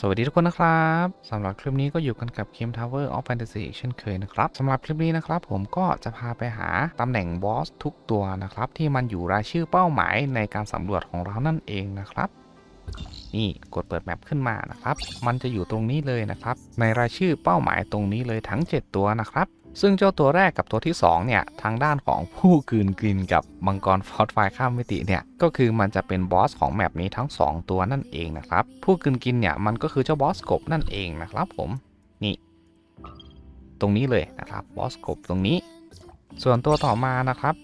สวัสดีทุกคนนะครับสำหรับคลิปนี้ก็อยู่กันกับเกม Tower of Fantasy อีกเช่นเคยนะครับสำหรับคลิปนี้นะครับ ผมก็จะพาไปหาตำแหน่งบอสทุกตัวนะครับ ที่มันอยู่รายชื่อเป้าหมายในการสำรวจของเรานั่นเองนะครับ นี่กดเปิดแมปขึ้นมานะครับ มันจะอยู่ตรงนี้เลยนะครับ ในรายชื่อเป้าหมายตรงนี้เลยทั้ง 7 ตัวนะครับ ซึ่งเจ้าตัวแรกกับตัวที่ 2 เนี่ย ทางด้านของผู้กืนกลินกับมังกรฟอสไฟข้ามมิติเนี่ย ก็คือมันจะเป็นบอสของแมปนี้ทั้ง 2 ตัวนั่นเองนะครับ ผู้กืนกินเนี่ย มันก็คือเจ้าบอสกบนั่นเองนะครับผม นี่ ตรงนี้เลยนะครับบอสกบตรงนี้ ส่วนตัวต่อมานะครับ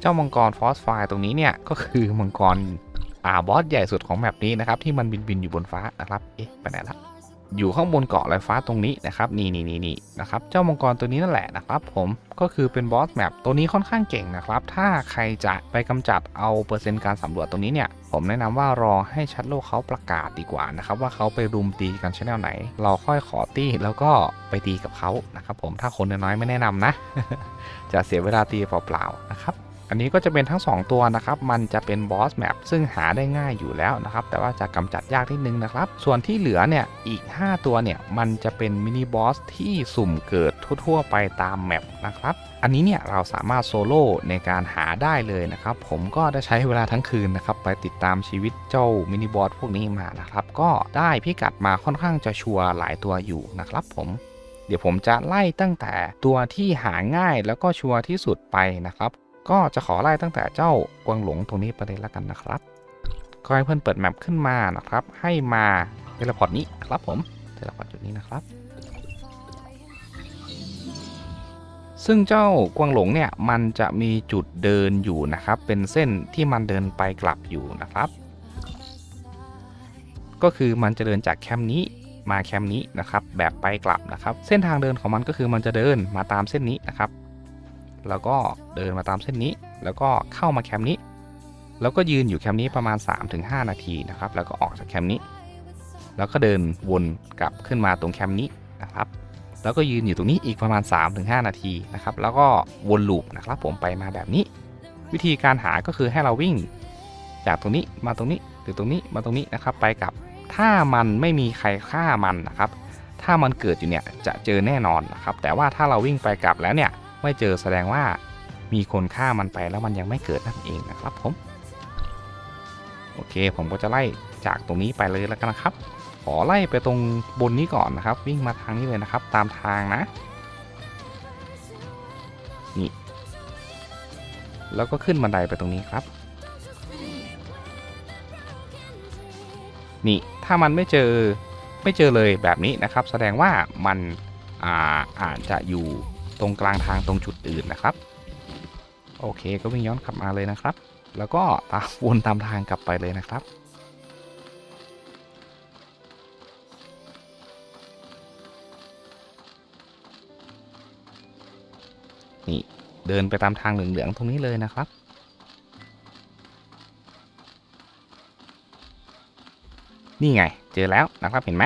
เจ้ามังกรฟอสไฟตรงนี้เนี่ย ก็คือมังกรอ่าบอสใหญ่สุดของแมปนี้นะครับที่มันบินบินอยู่บนฟ้านะครับ เอ๊ะไปไหนละ อยู่ข้างบนเกาะลอยฟ้าตรงนี้นะครับนี่นี่นี่นี่นะครับเจ้ามังกรตัวนี้นั่นแหละนะครับ ผมก็คือเป็นบอสแมปตัวนี้ค่อนข้างเก่งนะครับ ถ้าใครจะไปกำจัดเอาเปอร์เซ็นต์การสำรวจตรงนี้เนี่ย ผมแนะนำว่ารอให้ชัดโลกเขาประกาศดีกว่านะครับ ว่าเขาไปรุมตีกันชแนลไหน เราค่อยขอตีแล้วก็ไปตีกับเขานะครับ ผมถ้าคนน้อยไม่แนะนำนะ จะเสียเวลาตีเปล่าๆนะครับ อันนี้ก็จะเป็นทั้ง 2 ตัวนะครับ มันจะเป็นบอสแมปซึ่งหาได้ง่ายอยู่แล้วนะครับ แต่ว่าจะกำจัดยากนิดนึงนะครับ ส่วนที่เหลือเนี่ย อีก 5 ตัวเนี่ย มันจะเป็นมินิบอสที่สุ่มเกิดทั่วๆไปตามแมปนะครับ อันนี้เนี่ยเราสามารถโซโล่ในการหาได้เลยนะครับ ผมก็ได้ใช้เวลาทั้งคืนนะครับ ไปติดตามชีวิตเจ้ามินิบอสพวกนี้มานะครับ ก็ได้พิกัดมาค่อนข้างจะชัวร์หลายตัวอยู่นะครับผมเดี๋ยวผมจะไล่ตั้งแต่ตัวที่หาง่ายแล้วก็ชัวร์ที่สุดไปนะครับ ก็จะขอไล่ตั้งแต่เจ้ากวางหลงตรงนี้ไปเลยละกันนะครับ ก็ให้เพื่อนเปิดแมปขึ้นมานะครับ ให้มาเทเลพอร์ตนี้ครับผมเทเลพอร์ตจุดนี้นะครับ ซึ่งเจ้ากวางหลงเนี่ยมันจะมีจุดเดินอยู่นะครับ เป็นเส้นที่มันเดินไปกลับอยู่นะครับ ก็คือมันจะเดินจากแคมป์นี้มาแคมป์นี้นะครับ แบบไปกลับนะครับ เส้นทางเดินของมันก็คือมันจะเดินมาตามเส้นนี้นะครับ แล้วก็เดินมาตามเส้นนี้ แล้วก็เข้ามาแคมป์นี้ แล้วก็ยืนอยู่แคมป์นี้ประมาณ 3-5 นาทีนะครับ แล้วก็ออกจากแคมป์นี้ แล้วก็เดินวนกลับขึ้นมาตรงแคมป์นี้นะครับ แล้วก็ยืนอยู่ตรงนี้อีกประมาณ 3-5 นาทีนะครับ แล้วก็วนลูปนะครับ ผมไปมาแบบนี้ วิธีการหาก็คือให้เราวิ่ง จากตรงนี้มาตรงนี้หรือตรงนี้มาตรงนี้นะครับ ไปกับถ้ามันไม่มีใครฆ่ามันนะครับ ถ้ามันเกิดอยู่เนี่ยจะเจอแน่นอนนะครับ แต่ว่าถ้าเราวิ่งไปกลับแล้วเนี่ย ไม่เจอแสดงว่ามีคนฆ่ามันไปแล้วมันยังไม่เกิดนั่นเองนะครับผม โอเคผมก็จะไล่จากตรงนี้ไปเลยแล้วกันนะครับ ขอไล่ไปตรงบนนี้ก่อนนะครับ วิ่งมาทางนี้เลยนะครับ ตามทางนะ นี่ แล้วก็ขึ้นบันไดไปตรงนี้ครับ นี่ถ้ามันไม่เจอไม่เจอเลยแบบนี้นะครับ แสดงว่ามันอ่าอาจจะอยู่ ตรงกลางทางตรงจุดอื่นนะครับ โอเคก็วิ่งย้อนกลับมาเลยนะครับ แล้วก็ตามวนตามทางกลับไปเลยนะครับนี่เดินไปตามทางเหลืองๆตรงนี้เลยนะครับ นี่ไงเจอแล้วนะครับเห็นไหม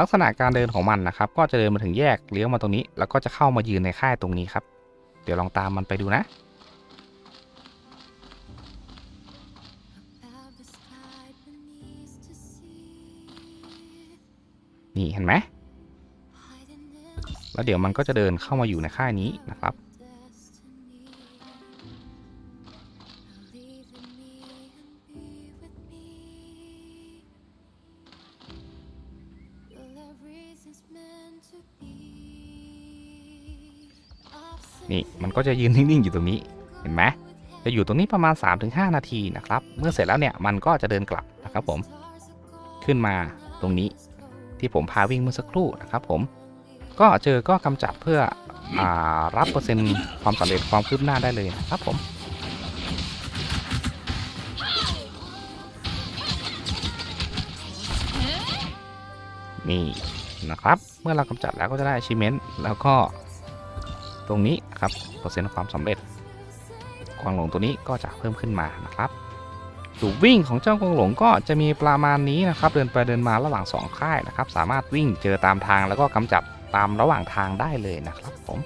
ลักษณะการเดินของมันนะครับ ก็จะเดินมาถึงแยกเลี้ยวมาตรงนี้ แล้วก็จะเข้ามายืนในค่ายตรงนี้ครับ เดี๋ยวลองตามมันไปดูนะ นี่เห็นไหมแล้วเดี๋ยวมันก็จะเดินเข้ามาอยู่ในค่ายนี้นะครับ นี่มันก็จะยืนนิ่งๆอยู่ตรงนี้เห็นไหมจะอยู่ตรงนี้ประมาณ 3-5 นาทีนะครับ เมื่อเสร็จแล้วเนี่ยมันก็จะเดินกลับนะครับผมขึ้นมาตรงนี้ที่ผมพาวิ่งเมื่อสักครู่นะครับผมก็เจอก็กำจัดเพื่ออรับเปอร์เซ็นต์ความสำเร็จความคืบหน้าได้เลยนะครับผมนี่นะครับ เมื่อเรากำจัดแล้วก็จะได้ achievement แล้วก็ ตรงนี้ครับเปอร์เซ็นต์ความสำเร็จกวางหลงตัวนี้ก็จะเพิ่มขึ้นมานะครับสูบวิ่งของเจ้ากวางหลงก็จะมีประมาณนี้นะครับเดินไปเดินมาระหว่างสองค่ายนะครับ สามารถวิ่งเจอตามทางแล้วก็กำจัดตามระหว่างทางได้เลยนะครับผม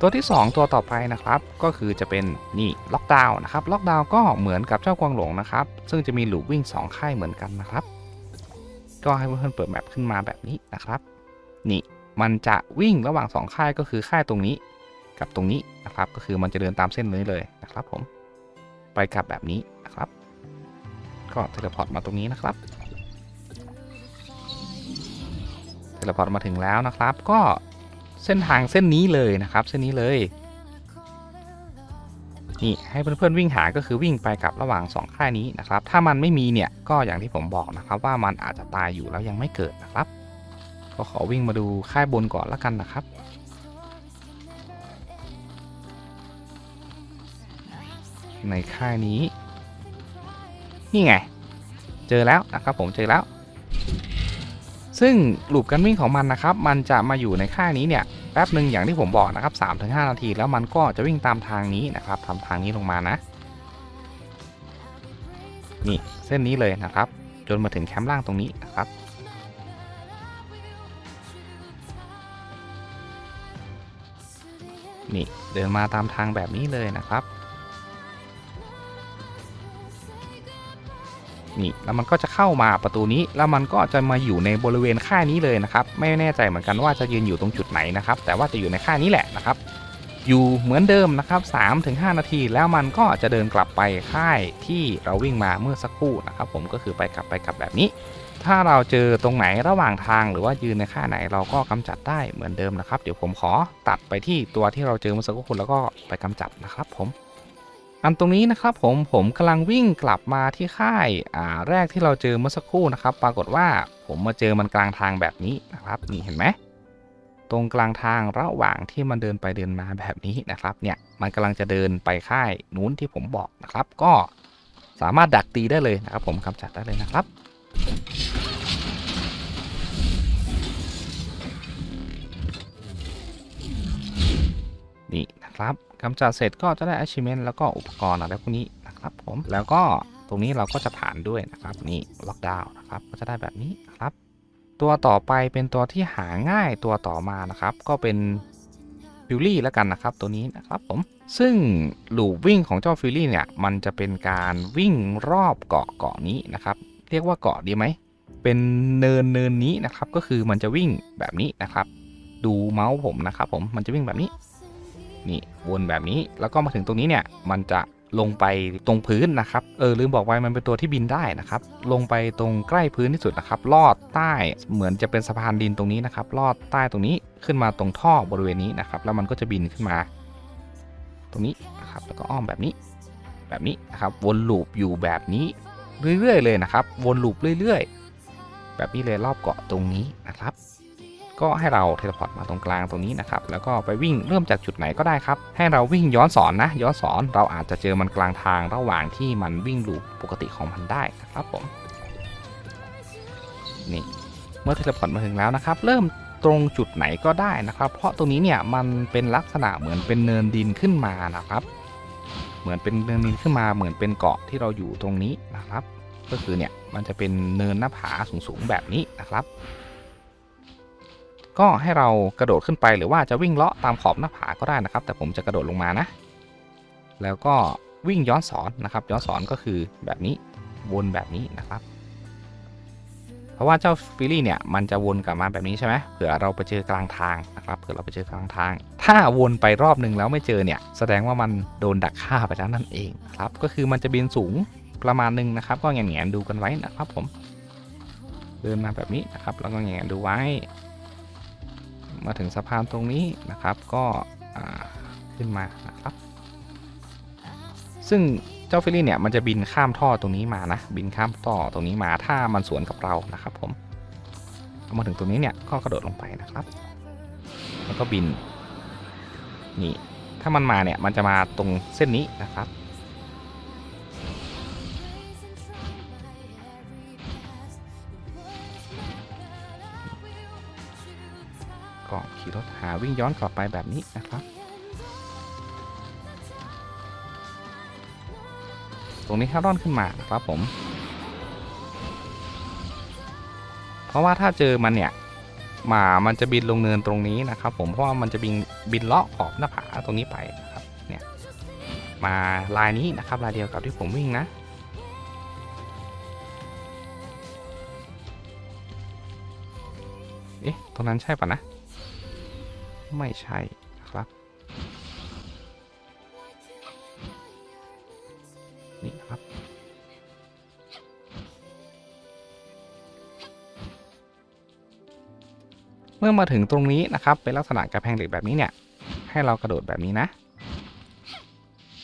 ตัวที่ 2 ตัวต่อไปนะครับก็คือจะเป็นนี่ล็อกดาวน์นะครับล็อกดาวน์ก็เหมือนกับเจ้ากวางหลงนะครับ ซึ่งจะมีลูวิ่ง 2 ค่ายเหมือนกันนะครับ ก็ให้เพื่อนๆเปิดแมปขึ้นมาแบบนี้นะครับ นี่ มันจะวิ่งระหว่าง 2 ค่ายก็คือค่ายตรงนี้กับตรงนี้นะครับ ก็คือมันจะเดินตามเส้นนี้เลยนะครับผม ไปกลับแบบนี้นะครับ ก็เทเลพอร์ตมาตรงนี้นะครับ เทเลพอร์ตมาถึงแล้วนะครับ ก็เส้นทางเส้นนี้เลยนะครับ เส้นนี้เลย นี่ให้เพื่อนๆวิ่งหาก็คือวิ่งไปกับระหว่าง 2 ค่ายนี้นะครับ ถ้ามันไม่มีเนี่ยก็อย่างที่ผมบอกนะครับ ว่ามันอาจจะตายอยู่แล้วยังไม่เกิดนะครับ ก็ขอวิ่งมาดูค่ายบนก่อนแล้วกันนะครับ ในค่ายนี้ นี่ไง เจอแล้วนะครับผมเจอแล้ว ซึ่งลูปการวิ่งของมันนะครับ มันจะมาอยู่ในค่ายนี้เนี่ยแป๊บหนึ่งอย่างที่ผมบอกนะครับ3-5 นาที แล้วมันก็จะวิ่งตามทางนี้นะครับทำทางนี้ลงมานะ นี่เส้นนี้เลยนะครับ จนมาถึงแคมป์ล่างตรงนี้นะครับ นี่เดินมาตามทางแบบนี้เลยนะครับ นี่แล้วมันก็จะเข้ามาประตูนี้แล้วมันก็จะมาอยู่ในบริเวณค่ายนี้เลยนะครับ ไม่แน่ใจเหมือนกันว่าจะยืนอยู่ตรงจุดไหนนะครับ แต่ว่าจะอยู่ในค่ายนี้แหละนะครับ อยู่เหมือนเดิมนะครับ3-5 นาที แล้วมันก็จะเดินกลับไปค่ายที่เราวิ่งมาเมื่อสักครู่นะครับ ผมก็คือไปกลับไปกลับแบบนี้ ถ้าเราเจอตรงไหนระหว่างทางหรือว่ายืนในค่ายไหนเราก็กำจัดได้เหมือนเดิมนะครับ เดี๋ยวผมขอตัดไปที่ตัวที่เราเจอเมื่อสักครู่แล้วก็ไปกำจัดนะครับผมอันตรงนี้นะครับผมผมกำลังวิ่งกลับมาที่ค่ายอ่าแรกที่เราเจอเมื่อสักครู่นะครับ ปรากฏว่าผมมาเจอมันกลางทางแบบนี้นะครับนี่เห็นไหมตรงกลางทางระหว่างที่มันเดินไปเดินมาแบบนี้นะครับ เนี่ยมันกำลังจะเดินไปค่ายนู้นที่ผมบอกนะครับ ก็สามารถดักตีได้เลยนะครับ ผมกำจัดได้เลยนะครับ นี่นะครับกำจัดเสร็จก็จะได้ achievement แล้วก็อุปกรณ์อะไรพวกนี้นะครับผม แล้วก็ตรงนี้เราก็จะผ่านด้วยนะครับ นี่ล็อกดาวน์นะครับ ก็จะได้แบบนี้ครับ ตัวต่อไปเป็นตัวที่หาง่ายตัวต่อมานะครับ ก็เป็นฟิลลี่แล้วกันนะครับ ตัวนี้นะครับผม ซึ่งลูปวิ่งของเจ้าฟิลลี่เนี่ย มันจะเป็นการวิ่งรอบเกาะเกาะนี้นะครับ เรียกว่าเกาะดีไหม เป็นเนินเนินนี้นะครับ ก็คือมันจะวิ่งแบบนี้นะครับ ดูเมาส์ผมนะครับผม มันจะวิ่งแบบนี้ นี่วนแบบนี้ แล้วก็มาถึงตรงนี้เนี่ย มันจะลงไปตรงพื้นนะครับ เออลืมบอกไว้มันเป็นตัวที่บินได้นะครับ ลงไปตรงใกล้พื้นที่สุดนะครับ ลอดใต้เหมือนจะเป็นสะพานดินตรงนี้นะครับ ลอดใต้ตรงนี้ขึ้นมาตรงท่อบริเวณนี้นะครับ แล้วมันก็จะบินขึ้นมา ตรงนี้นะครับ แล้วก็อ้อมแบบนี้ แบบนี้นะครับ วนลูปอยู่แบบนี้ เรื่อยๆเลยนะครับ วนลูปเรื่อยๆ แบบนี้เลยรอบเกาะตรงนี้นะครับ ก็ให้เราเทเลพอร์ตมาตรงกลางตรงนี้นะครับ แล้วก็ไปวิ่งเริ่มจากจุดไหนก็ได้ครับ ให้เราวิ่งย้อนสอนนะ ย้อนสอนเราอาจจะเจอมันกลางทางระหว่างที่มันวิ่งลูปปกติของมันได้นะครับผม นี่ เมื่อเทเลพอร์ตมาถึงแล้วนะครับ เริ่มตรงจุดไหนก็ได้นะครับ เพราะตรงนี้เนี่ยมันเป็นลักษณะเหมือนเป็นเนินดินขึ้นมานะครับ เหมือนเป็นเนินขึ้นมาเหมือนเป็นเกาะที่เราอยู่ตรงนี้นะครับ ก็คือเนี่ยมันจะเป็นเนินหน้าผาสูงๆแบบนี้นะครับ ก็ให้เรากระโดดขึ้นไปหรือว่าจะวิ่งเลาะตามขอบหน้าผาก็ได้นะครับ แต่ผมจะกระโดดลงมานะ แล้วก็วิ่งย้อนสอนนะครับ ย้อนสอนก็คือแบบนี้วนแบบนี้นะครับ เพราะว่าเจ้าฟิลลี่เนี่ยมันจะวนกลับมาแบบนี้ใช่ไหมเผื่อเราไปเจอกลางทางนะครับเผื่อเราไปเจอกลางทาง ถ้าวนไปรอบหนึ่งแล้วไม่เจอเนี่ยแสดงว่ามันโดนดักฆ่าไปแล้วนั่นเองครับก็คือมันจะบินสูงประมาณหนึ่งนะครับ ก็แงนๆดูกันไว้นะครับผม เดินมาแบบนี้นะครับ แล้วก็แงนดูไว้ มาถึงสะพานตรงนี้นะครับก็ขึ้นมานะครับ ซึ่ง เจ้าฟิลลี่เนี่ยมันจะบินข้ามท่อตรงนี้มานะ บินข้ามท่อตรงนี้มาถ้ามันสวนกับเรานะครับผมพอมาถึงตรงนี้เนี่ยก็กระโดดลงไปนะครับ แล้วก็บินนี่ถ้ามันมาเนี่ยมันจะมาตรงเส้นนี้นะครับก็ขี่รถหาวิ่งย้อนกลับไปแบบนี้นะครับ ตรงนี้ถ้าร่อนขึ้นมาครับผม เพราะว่าถ้าเจอมันเนี่ยหมามันจะบินลงเนินตรงนี้นะครับ ผมเพราะว่ามันจะบินบินเลาะขอบหน้าผาตรงนี้ไปนะครับเนี่ยมาลายนี้นะครับลายเดียวกับที่ผมวิ่งนะเอ๊ะตรงนั้นใช่ปะนะ ไม่ใช่ เมื่อมาถึงตรงนี้นะครับ เป็นลักษณะกระแพงเหล็กแบบนี้เนี่ย ให้เรากระโดดแบบนี้นะ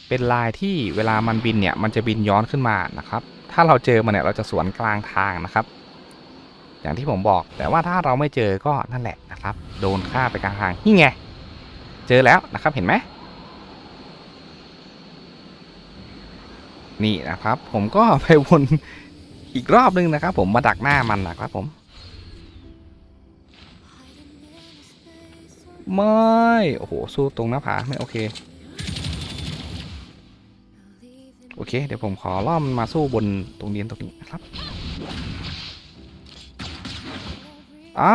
เป็นลายที่เวลามันบินเนี่ย มันจะบินย้อนขึ้นมานะครับ ถ้าเราเจอมันเนี่ยเราจะสวนกลางทางนะครับ อย่างที่ผมบอก แต่ว่าถ้าเราไม่เจอก็นั่นแหละนะครับ โดนฆ่าไปกลางทาง นี่ไง เจอแล้วนะครับ เห็นไหมนี่นะครับ ผมก็ไปวนอีกรอบนึงนะครับ ผมมาดักหน้ามันนะครับผม ไม่ โอ้โห สู้ตรงหน้าผา ไม่โอเค โอเค เดี๋ยวผมขอล่อมนมาสู้บนตรงเดียนตรงนี้นะครับ อ่า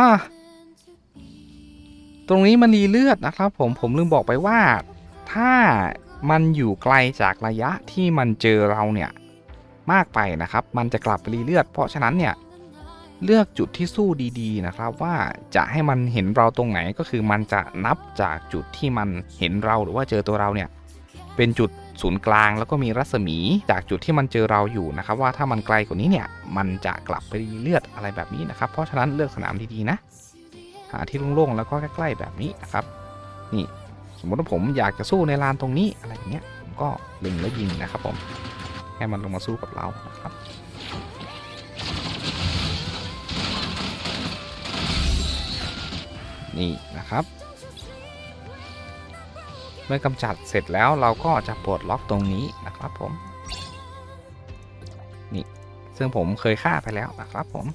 ตรงนี้มันรีเลือดนะครับ ผม ผมลืมบอกไปว่า ถ้ามันอยู่ไกลจากระยะที่มันเจอเราเนี่ย มากไปนะครับ มันจะกลับไปรีเลือด เพราะฉะนั้นเนี่ย เลือกจุดที่สู้ดีๆนะครับ ว่าจะให้มันเห็นเราตรงไหนก็คือมันจะนับจากจุดที่มันเห็นเราหรือว่าเจอตัวเราเนี่ยเป็นจุดศูนย์กลางแล้วก็มีรัศมีจากจุดที่มันเจอเราอยู่นะครับ ว่าถ้ามันไกลกว่านี้เนี่ยมันจะกลับไปเลือดอะไรแบบนี้นะครับ เพราะฉะนั้นเลือกสนามดีๆนะหาที่โล่งๆแล้วก็ใกล้ๆแบบนี้นะครับ นี่สมมติว่าผมอยากจะสู้ในลานตรงนี้อะไรอย่างเงี้ยผมก็เล็งแล้วยิงนะครับผมให้มันลงมาสู้กับเรานะครับ นี่นะครับ เมื่อกำจัดเสร็จแล้วเราก็จะปลดล็อกตรงนี้นะครับผม นี่ซึ่งผมเคยฆ่าไปแล้วนะครับผม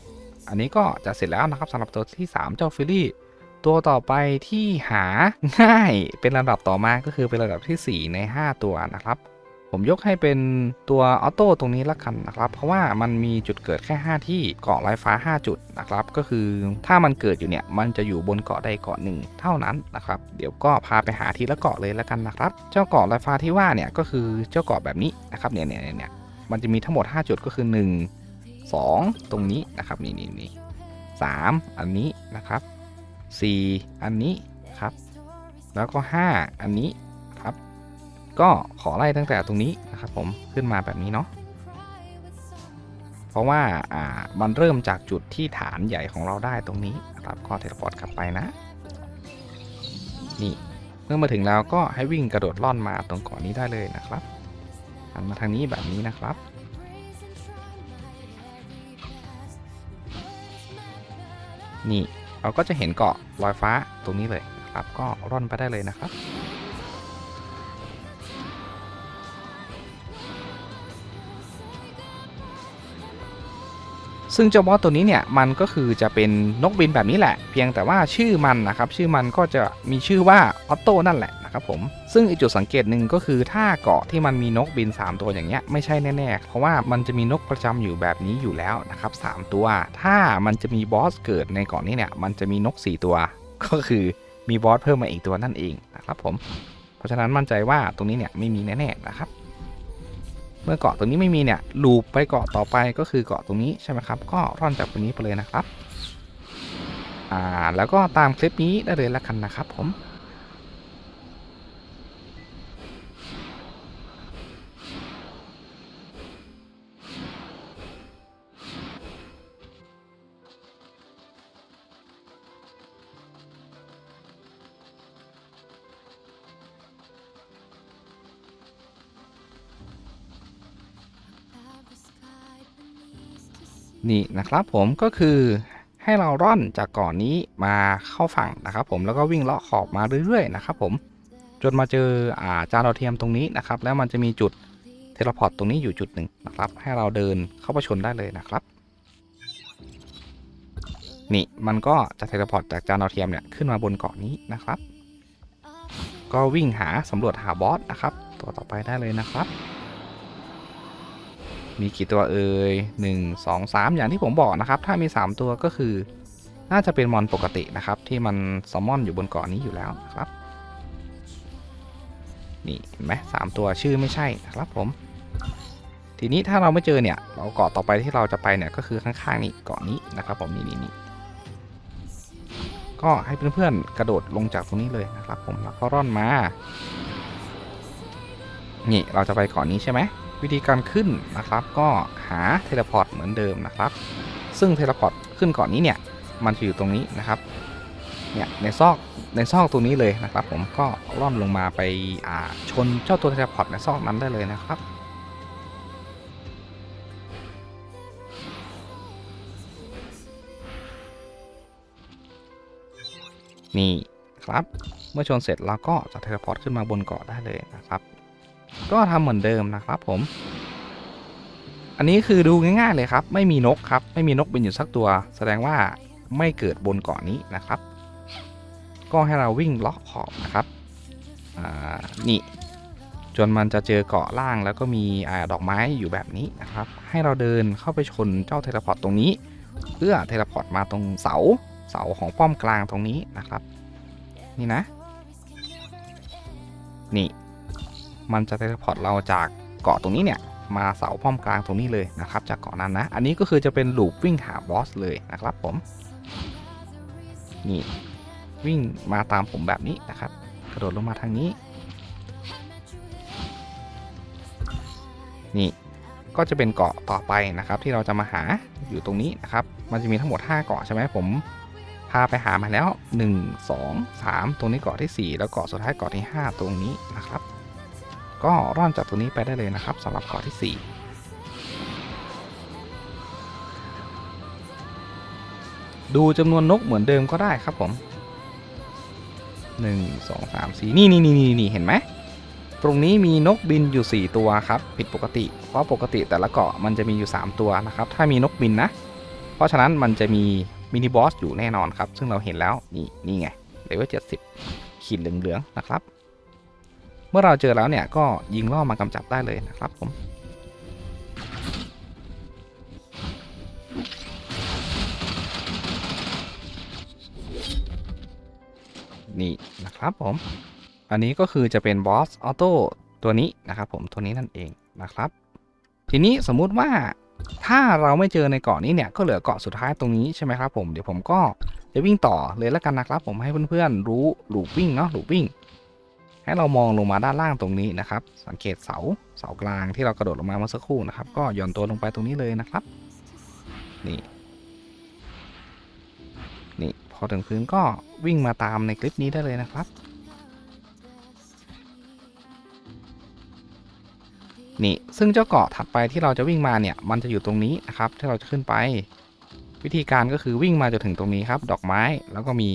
อันนี้ก็จะเสร็จแล้วนะครับสำหรับตัวที่ 3 เจ้าฟิลลี่ตัวต่อไปที่หาง่ายเป็นระดับต่อมาก็คือเป็นระดับที่ 4 ใน 5 ตัวนะครับ ผมยกให้เป็นตัวออโต้ตรงนี้ละกันนะครับ เพราะว่ามันมีจุดเกิดแค่ 5 ที่เกาะลายฟ้า 5 จุดนะครับ ก็คือถ้ามันเกิดอยู่เนี่ย มันจะอยู่บนเกาะใดเกาะหนึ่งเท่านั้นนะครับ เดี๋ยวก็พาไปหาทีละเกาะเลยละกันนะครับ เจ้าเกาะลายฟ้าที่ว่าเนี่ยก็คือเจ้าเกาะแบบนี้นะครับเนี่ยเนี่ยเนี่ยมันจะมีทั้งหมด 5 จุดก็คือ 1 2 ตรงนี้นะครับนี่นี่นี่สามอันนี้นะครับ 4 อันนี้ครับ แล้วก็ 5 อันนี้ ก็ขอไล่ตั้งแต่ตรงนี้นะครับผมขึ้นมาแบบนี้เนาะเพราะว่าอ่ามันเริ่มจากจุดที่ฐานใหญ่ของเราได้ตรงนี้นะครับก็เทเลพอร์ตกลับไปนะนี่เมื่อมาถึงแล้วก็ให้วิ่งกระโดดล่อนมาตรงเกาะนนี้ได้เลยนะครับหันมาทางนี้แบบนี้นะครับนี่เราก็จะเห็นเกาะลอยฟ้าตรงนี้เลยครับก็ร่อนไปได้เลยนะครับ ซึ่งเจ้าบอสตัวนี้เนี่ยมันก็คือจะเป็นนกบินแบบนี้แหละ เพียงแต่ว่าชื่อมันนะครับชื่อมันก็จะมีชื่อว่าออโต้นั่นแหละนะครับผมซึ่งอีกจุดสังเกตหนึ่งก็คือถ้าเกาะที่มันมีนกบิน 3 ตัวอย่างเงี้ยไม่ใช่แน่ๆ เพราะว่ามันจะมีนกประจำอยู่แบบนี้อยู่แล้วนะครับ3ตัว ถ้ามันจะมีบอสเกิดในเกาะนี้เนี่ยมันจะมีนก 4 ตัว ก็คือมีบอสเพิ่มมาอีกตัวนั่นเองนะครับผมเพราะฉะนั้นมั่นใจว่าตรงนี้เนี่ยไม่มีแน่ๆนะครับ เมื่อเกาะตรงนี้ไม่มีเนี่ยลูปไปเกาะต่อไปก็คือเกาะตรงนี้ใช่ไหมครับ ก็ร่อนจากตรงนี้ไปเลยนะครับ อ่า แล้วก็ตามคลิปนี้ได้เลยละกันนะครับผม นี่นะครับผมก็คือให้เราร่อนจากเก่อนนี้มาเข้าฝั่งนะครับผมแล้วก็วิ่งเลาะขอบมาเรื่อยๆนะครับผมจนมาเจออ่าจานดาวเทียมตรงนี้นะครับ แล้วมันจะมีจุดเทเลพอร์ตตรงนี้อยู่จุดหนึ่งนะครับ ให้เราเดินเข้าไปชนได้เลยนะครับ นี่มันก็จะเทเลพอร์ตจากจานดาวเทียมเนี่ยขึ้นมาบนเกาะนี้นะครับ ก็วิ่งหาสำรวจหาบอสนะครับ ตัวต่อไปได้เลยนะครับ มีกี่ตัวเอ่ยหนึ่งสองสามอย่างที่ผมบอกนะครับ ถ้ามี 3 ตัวก็คือ น่าจะเป็นมอนปกตินะครับ ที่มันซอมมอนอยู่บนเกาะนี้อยู่แล้วนะครับ นี่เห็นไหมสามตัวชื่อไม่ใช่นะครับผม ทีนี้ถ้าเราไม่เจอเนี่ย เราเกาะต่อไปที่เราจะไปเนี่ยก็คือข้างๆนี่เกาะนี้นะครับผมนี่นี่นี่ก็ให้เพื่อนๆกระโดดลงจากตรงนี้เลยนะครับผมแล้วก็ร่อนมา นี่เราจะไปเกาะนี้ใช่ไหม วิธีการขึ้นนะครับ ก็หาเทเลพอร์ตเหมือนเดิมนะครับ ซึ่งเทเลพอร์ตขึ้นเกาะนี้เนี่ยมันจะอยู่ตรงนี้นะครับเนี่ยในซอกในซอกตรงนี้เลยนะครับ ผมก็ร่อนลงมาไปอ่าชนเจ้าตัวเทเลพอร์ตในซอกนั้นได้เลยนะครับนี่ครับ เมื่อชนเสร็จเราก็จะเทเลพอร์ตขึ้นมาบนเกาะได้เลยนะครับ ก็ทำเหมือนเดิมนะครับผม อันนี้คือดูง่ายๆเลยครับ ไม่มีนกครับ ไม่มีนกบินอยู่สักตัว แสดงว่าไม่เกิดบนเกาะนี้นะครับ ก็ให้เราวิ่งเลาะขอบนะครับนี่จนมันจะเจอเกาะล่างแล้วก็มีอดอกไม้อยู่แบบนี้นะครับ ให้เราเดินเข้าไปชนเจ้าเทเลพอร์ตตรงนี้ เพื่อเทเลพอร์ตมาตรงเสาเสาของป้อมกลางตรงนี้นะครับ นี่นะ นี่ มันจะเทเลพอร์ตเราจากเกาะตรงนี้เนี่ยมาเสาป้อมกลางตรงนี้เลยนะครับ จากเกาะนั้นนะ อันนี้ก็คือจะเป็นลูปวิ่งหาบอสเลยนะครับ ผมนี่วิ่งมาตามผมแบบนี้นะครับ กระโดดลงมาทางนี้ นี่ก็จะเป็นเกาะต่อไปนะครับ ที่เราจะมาหาอยู่ตรงนี้นะครับ มันจะมีทั้งหมด 5 เกาะใช่ไหมผมพาไปหามาแล้ว 1 2 3 ตรงนี้เกาะที่ 4 แล้วเกาะสุดท้ายเกาะที่ 5 ตรงนี้นะครับ ก็ร่อนจากตรงนี้ไปได้เลยนะครับสำหรับเกาะที่ 4ดูจำนวนนกเหมือนเดิมก็ได้ครับผม 1 2 3 4 นี่นี่นี่นี่นี่เห็นไหม ตรงนี้มีนกบินอยู่ 4 ตัวครับ ผิดปกติ เพราะปกติแต่ละเกาะมันจะมีอยู่ 3 ตัวนะครับ ถ้ามีนกบินนะ เพราะฉะนั้นมันจะมีมินิบอสอยู่แน่นอนครับ ซึ่งเราเห็นแล้ว นี่นี่ไงเลเวล70ขีดเหลืองๆนะครับ มื่อเราเจอแล้วเนี่ยก็ยิงล่อมากำจับได้เลยนะครับผมนี่นะครับผม อันนี้ก็คือจะเป็นบอสออโต้ตัวนี้นะครับผมตัวนี้นั่นเองนะครับ ทีนี้สมมุติว่าถ้าเราไม่เจอในเกาะนี้เนี่ยก็เหลือเกาะสุดท้ายตรงนี้ใช่ไหมครับผมเดี๋ยวผมก็จะวิ่งต่อเลยแล้วกันนะครับผมให้เพื่อนๆรู้หลูปวิ่งเนาะหลูปวิ่ง ให้เรามองลงมาด้านล่างตรงนี้นะครับ สังเกตเสาเสากลางที่เรากระโดดลงมาเมื่อสักครู่นะครับ ก็หย่อนตัวลงไปตรงนี้เลยนะครับ นี่ นี่พอถึงพื้นก็วิ่งมาตามในคลิปนี้ได้เลยนะครับ นี่ซึ่งเจ้าเกาะถัดไปที่เราจะวิ่งมาเนี่ยมันจะอยู่ตรงนี้นะครับ ที่เราจะขึ้นไป วิธีการก็คือวิ่งมาจนถึงตรงนี้ครับ ดอกไม้แล้วก็มี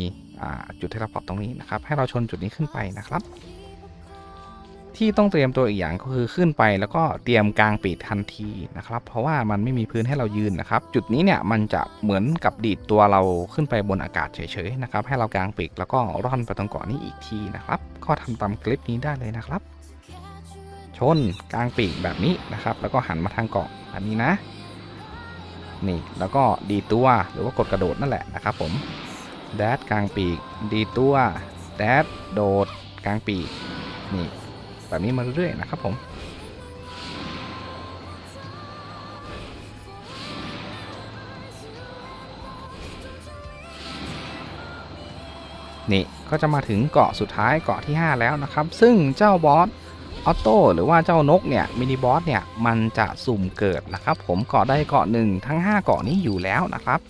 จุดเทเลพอร์ตตรงนี้นะครับ ให้เราชนจุดนี้ขึ้นไปนะครับ ที่ต้องเตรียมตัวอีกอย่างก็คือขึ้นไปแล้วก็เตรียมกลางปีกทันทีนะครับ เพราะว่ามันไม่มีพื้นให้เรายืนนะครับ จุดนี้เนี่ยมันจะเหมือนกับดีดตัวเราขึ้นไปบนอากาศเฉยๆนะครับให้เรากลางปีกแล้วก็ร่อนไปตรงเกาะนี้อีกทีนะครับ ก็ทำตามคลิปนี้ได้เลยนะครับ ชนกลางปีกแบบนี้นะครับ แล้วก็หันมาทางเกาะอันนี้นะ นี่แล้วก็ดีตัวหรือว่ากดกระโดดนั่นแหละนะครับ ผมแดดกลางปีก ดีตัวแดดโดดกลางปีกนี่ แบบนี้มาเรื่อยๆนะครับผมนี่ก็จะมาถึงเกาะสุดท้ายเกาะที่ 5 แล้วนะครับ ซึ่งเจ้าบอสออโต้หรือว่าเจ้านกเนี่ยมินิบอสเนี่ยมันจะสุ่มเกิดนะครับ ผมเกาะใดเกาะหนึ่งทั้ง 5 เกาะนี้อยู่แล้วนะครับ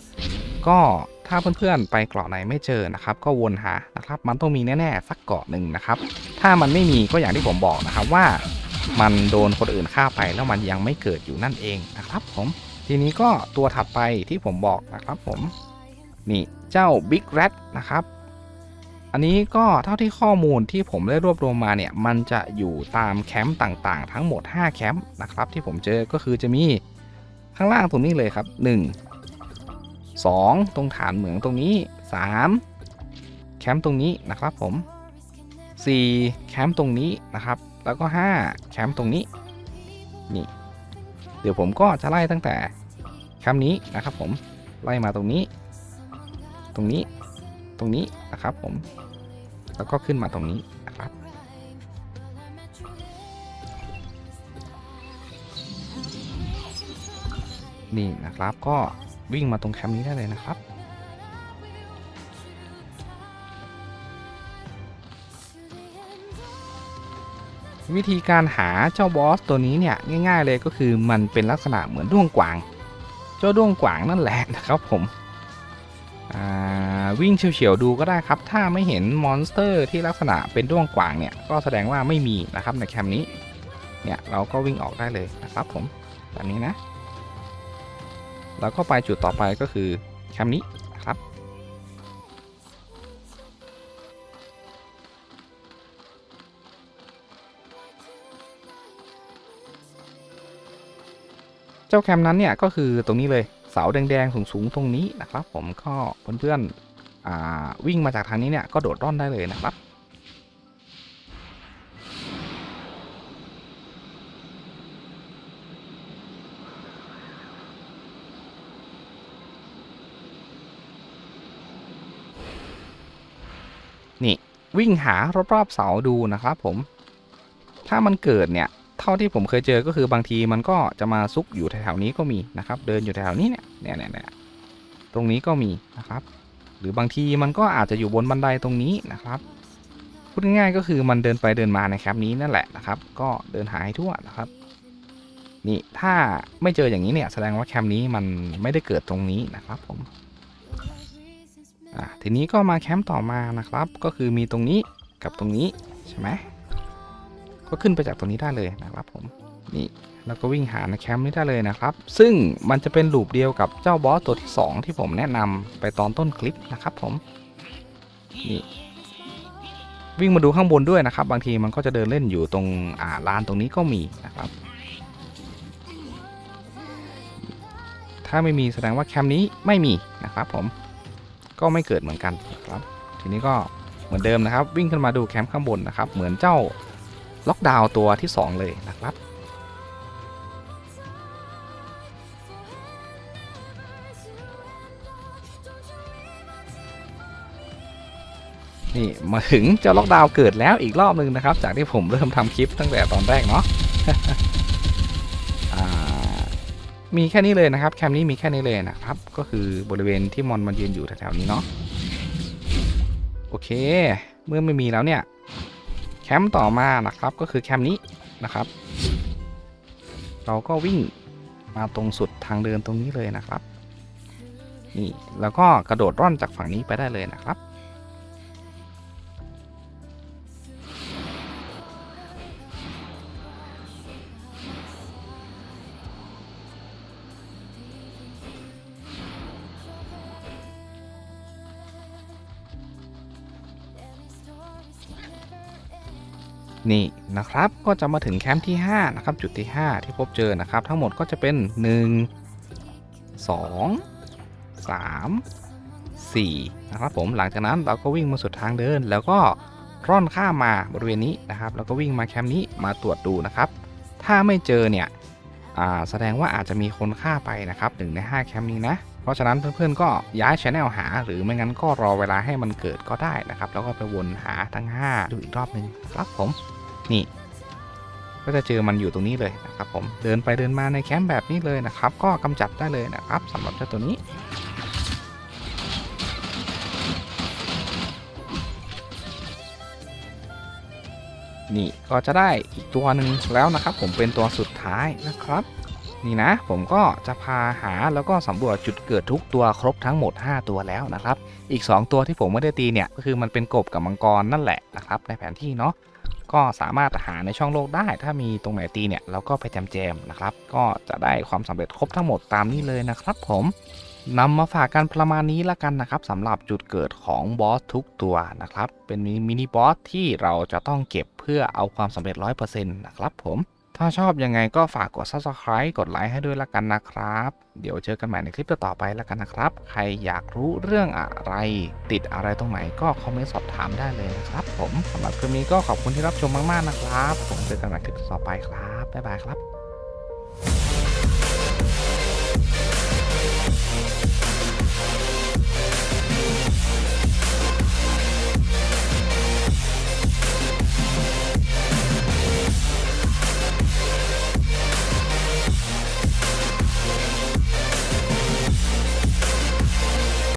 ก็ถ้าเพื่อนๆไปเกาะไหนไม่เจอนะครับ ก็วนหานะครับ มันต้องมีแน่ๆสักเกาะหนึ่งนะครับ ถ้ามันไม่มีก็อย่างที่ผมบอกนะครับว่ามันโดนคนอื่นฆ่าไปแล้วมันยังไม่เกิดอยู่นั่นเองนะครับผมทีนี้ก็ตัวถัดไปที่ผมบอกนะครับผมนี่เจ้า Big Rat นะครับ อันนี้ก็เท่าที่ข้อมูลที่ผมได้รวบรวมมาเนี่ยมันจะอยู่ตามแคมป์ต่างๆ ทั้งหมด 5 แคมป์นะครับที่ผมเจอก็คือจะมีข้างล่างตรงนี้เลยครับ 1 2 ตรงฐานเหมืองตรงนี้ 3 แคมป์ตรงนี้นะครับผม 4แคมป์ตรงนี้นะครับ แล้วก็ 5 แคมป์ตรงนี้ นี่ เดี๋ยวผมก็จะไล่ตั้งแต่แคมป์นี้นะครับ ผม ไล่มาตรงนี้ ตรงนี้ ตรงนี้นะครับ ผม แล้วก็ขึ้นมาตรงนี้นะครับ นี่นะครับ ก็วิ่งมาตรงแคมป์นี้ได้เลยนะครับ วิธีการหาเจ้าบอสตัวนี้เนี่ยง่ายๆเลยก็คือมันเป็นลักษณะเหมือนด้วงกวาง เจ้าด้วงกวางนั่นแหละนะครับผมวิ่งเฉียวๆดูก็ได้ครับ ถ้าไม่เห็นมอนสเตอร์ที่ลักษณะเป็นด้วงกวางเนี่ยก็แสดงว่าไม่มีนะครับในแคมป์นี้เนี่ยเราก็วิ่งออกได้เลยนะครับผมแบบนี้นะ แล้วก็ไปจุดต่อไปก็คือแคมป์นี้ เจ้าแคมป์นั้นเนี่ยก็คือตรงนี้เลยเสาแดงๆสูงๆตรงนี้นะครับ ผมก็เพื่อนๆวิ่งมาจากทางนี้เนี่ยก็โดดร่อนได้เลยนะครับนี่วิ่งหารอบๆเสาดูนะครับผม ถ้ามันเกิดเนี่ย เท่าที่ผมเคยเจอก็คือบางทีมันก็จะมาซุกอยู่แถวๆนี้ก็มีนะครับ เดินอยู่แถวๆนี้เนี่ยเนี่ยเนี่ยตรงนี้ก็มีนะครับ หรือบางทีมันก็อาจจะอยู่บนบันไดตรงนี้นะครับพูดง่ายๆก็คือมันเดินไปเดินมาในแคปนี้นั่นแหละนะครับ ก็เดินหาให้ทั่วนะครับนี่ถ้าไม่เจออย่างนี้เนี่ยแสดงว่าแคมป์นี้มันไม่ได้เกิดตรงนี้นะครับผมทีนี้ก็มาแคมป์ต่อมานะครับ ก็คือมีตรงนี้กับตรงนี้ใช่ไหม ก็ขึ้นไปจากตรงนี้ได้เลยนะครับผมนี่แล้วก็วิ่งหาในแคมป์นี้ได้เลยนะครับ ซึ่งมันจะเป็นลูปเดียวกับเจ้าบอสตัวที่ 2 ที่ผมแนะนำไปตอนต้นคลิปนะครับผมนี่วิ่งมาดูข้างบนด้วยนะครับ บางทีมันก็จะเดินเล่นอยู่ตรงอ่าลานตรงนี้ก็มีนะครับ ถ้าไม่มีแสดงว่าแคมป์นี้ไม่มีนะครับผมก็ไม่เกิดเหมือนกันนะครับ ทีนี้ก็เหมือนเดิมนะครับ วิ่งขึ้นมาดูแคมป์ข้างบนนะครับ เหมือนเจ้า ล็อกดาวน์ตัวที่ 2 เลยนะครับ นี่มาถึงเจ้าล็อกดาวน์เกิดแล้วอีกรอบนึงนะครับ จากที่ผมเริ่มทำคลิปตั้งแต่ตอนแรกเนาะมีแค่นี้เลยนะครับ แคมป์นี้มีแค่นี้เลยนะครับ ก็คือบริเวณที่มอนมันยืนอยู่แถวๆนี้เนาะ โอเค เมื่อไม่มีแล้วเนี่ย คมป์ต่อมานะครับก็คือแคมป์นี้นะครับ เราก็วิ่งมาตรงสุดทางเดินตรงนี้เลยนะครับ นี่แล้วก็กระโดดร่อนจากฝั่งนี้ไปได้เลยนะครับ นี่นะครับก็จะมาถึงแคมป์ที่5นะครับจุดที่ 5 ที่พบเจอนะครับ ทั้งหมดก็จะเป็น 1 2 3 4นะครับผมหลังจากนั้นเราก็วิ่งมาสุดทางเดิน แล้วก็ร่อนข้ามมาบริเวณนี้นะครับ แล้วก็วิ่งมาแคมป์นี้มาตรวจดูนะครับ ถ้าไม่เจอเนี่ยแสดงว่าอาจจะมีคนฆ่าไปนะครับหนึ่งใน 5 แคมป์นี้นะเพราะฉะนั้นเพื่อนๆก็ย้ายชแนลหา หรือไม่งั้นก็รอเวลาให้มันเกิดก็ได้นะครับ แล้วก็ไปวนหาทั้ง 5 ดูอีกรอบหนึ่งครับผม นี่ ก็จะเจอมันอยู่ตรงนี้เลยนะครับผมเดินไปเดินมาในแคมป์แบบนี้เลยนะครับ ก็กำจัดได้เลยนะครับสำหรับเจ้าตัวนี้นี่ก็จะได้อีกตัวหนึ่งแล้วนะครับ ผมเป็นตัวสุดท้ายนะครับ นี่นะ ผมก็จะพาหาแล้วก็สำรวจจุดเกิดทุกตัวครบทั้งหมด 5 ตัวแล้วนะครับ อีก 2 ตัวที่ผมไม่ได้ตีเนี่ยก็คือมันเป็นกบกับมังกรนั่นแหละนะครับในแผนที่เนาะ ก็สามารถหาในช่องโลกได้ ถ้ามีตรงไหนตีเนี่ยเราก็ไปแจมๆนะครับ ก็จะได้ความสำเร็จครบทั้งหมดตามนี้เลยนะครับผมนำมาฝากกันประมาณนี้ละกันนะครับสำหรับจุดเกิดของบอสทุกตัวนะครับ เป็นมินิบอสที่เราจะต้องเก็บเพื่อเอาความสำเร็จ 100%นะครับผม ถ้าชอบยังไงก็ฝากกด subscribe กดไลค์ให้ด้วยละกันนะครับ เดี๋ยวเจอกันใหม่ในคลิปต่อไปละกันนะครับ ใครอยากรู้เรื่องอะไร ติดอะไรตรงไหนก็คอมเมนต์สอบถามได้เลยนะครับ ผมสำหรับคลิปนี้ก็ขอบคุณที่รับชมมากๆนะครับ ผมเจอกันใหม่คลิปต่อไปครับบ๊ายบายครับ